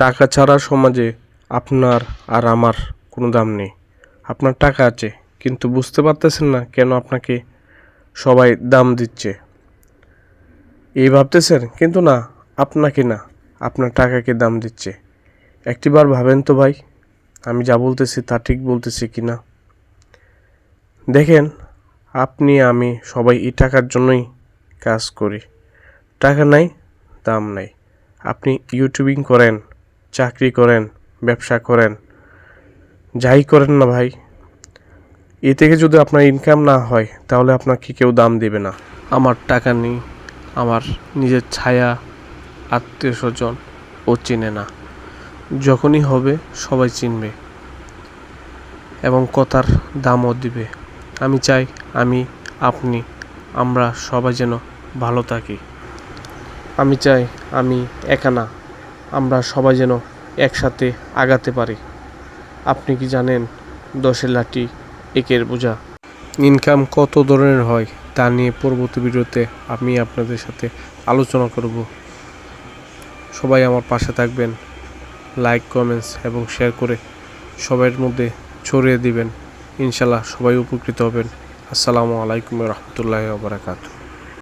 টাকা ছাড়া সমাজে আপনার আর আমার কোনো দাম নেই। আপনার টাকা আছে, কিন্তু বুঝতে পারতেছেন না কেন আপনাকে সবাই দাম দিচ্ছে। এই ভাবতেছেন, কিন্তু না, আপনাকে না, আপনার টাকাকে দাম দিচ্ছে। একটিবার ভাবেন তো ভাই, আমি যা বলতেছি তা ঠিক বলতেছি কি না? দেখেন, আপনি, আমি সবাই এই টাকার জন্যই কাজ করি। টাকা নাই, দাম নাই। আপনি ইউটিউবিং করেন। চাকরি করেন, ব্যবসা করেন, যাই করেন না ভাই, এ থেকে যদি আপনার ইনকাম না হয়, তাহলে আপনাকে কেউ দাম দেবে না। আমার টাকা নেই, আমার নিজের ছায়া, আত্মীয় স্বজন ও চেনে না। যখনই হবে, সবাই চিনবে এবং কথার দামও দিবে। আমি চাই, আমি, আপনি, আমরা সবাই যেন ভালো থাকি। আমি চাই, আমি একা না আমরা সবাই যেন একসাথে আগাতে পারি। আপনি কি জানেন, দশের লাঠি একের বোঝা। ইনকাম কত ধরনের হয়, তা নিয়ে পরবর্তী ভিডিওতে আমি আপনাদের সাথে আলোচনা করব। সবাই আমার পাশে থাকবেন। লাইক, কমেন্টস এবং শেয়ার করে সবার মধ্যে ছড়িয়ে দিবেন। ইনশাল্লাহ সবাই উপকৃত হবেন। আসসালামু আলাইকুম রহমতুল্লাহ বারাকাতু